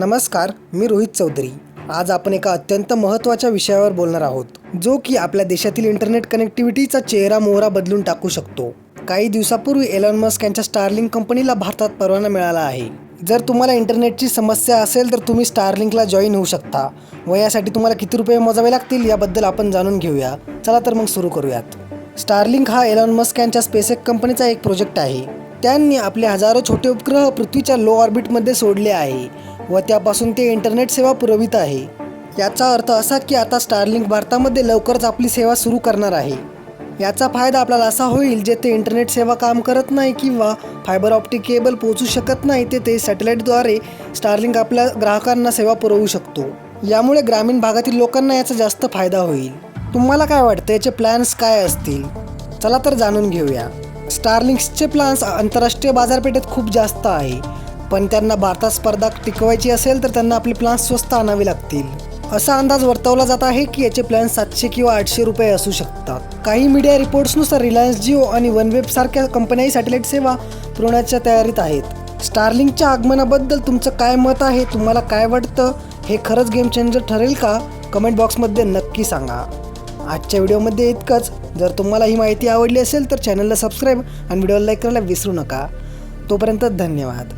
नमस्कार मी रोहित चौधरी. आज आपण एका अत्यंत महत्त्वाच्या विषयावर बोलणार आहोत जो की आपल्या देशातील इंटरनेट कनेक्टिव्हिटीचा चेहरा मोहरा बदलून टाकू शकतो. काही दिवसापूर्वी एलॉन मस्क यांच्या स्टारलिंक कंपनीला भारतात परवाना मिळाला आहे. जर तुम्हाला इंटरनेटची समस्या असेल तर तुम्ही स्टारलिंकला जॉईन होऊ शकता व यासाठी तुम्हाला किती रुपये मोजावे लागतील याबद्दल आपण जाणून घेऊया. चला तर मग सुरू करूयात. स्टारलिंक हा एलॉन मस्क यांच्या स्पेसएक कंपनीचा एक प्रोजेक्ट आहे. त्यांनी आपले हजारो छोटे उपग्रह पृथ्वीच्या लो ऑर्बिटमध्ये सोडले आहे व त्यापासून ते इंटरनेट सेवा पुरवित आहे. याचा अर्थ असा की आता स्टारलिंक भारतामध्ये लवकरच आपली सेवा सुरू करणार आहे. याचा फायदा आपल्याला असा होईल जेथे इंटरनेट सेवा काम करत नाही किंवा फायबर ऑप्टिक केबल पोहोचू शकत नाही तेथे सॅटेलाईटद्वारे स्टारलिंक आपल्या ग्राहकांना सेवा पुरवू शकतो. यामुळे ग्रामीण भागातील लोकांना याचा जास्त फायदा होईल. तुम्हाला काय वाटतं? याचे प्लॅन्स काय असतील? चला तर जाणून घेऊया. स्टारलिंक्सचे प्लान्स आंतरराष्ट्रीय बाजारपेठेत खूप जास्त आहे. पण त्यांना भारतात स्पर्धा टिकवायची असेल तर त्यांना आपले प्लान्स स्वस्त आणावे लागतील. असा अंदाज वर्तवला जात आहे की याचे प्लॅन सातशे किंवा आठशे रुपये असू शकतात. काही मीडिया रिपोर्ट्सनुसार रिलायन्स जिओ आणि वनवेब सारख्या कंपन्याही सॅटेलाईट सेवा पुरवण्याच्या तयारीत आहेत. स्टारलिंकच्या आगमनाबद्दल तुमचं काय मत आहे? तुम्हाला काय वाटतं? हे खरंच गेम चेंजर ठरेल का? कमेंट बॉक्समध्ये नक्की सांगा. आजच्या व्हिडिओमध्ये इतकंच. जर तुम्हाला ही माहिती आवडली असेल तर चॅनलला सबस्क्राईब आणि व्हिडिओला लाईक करायला विसरू नका. तोपर्यंत धन्यवाद.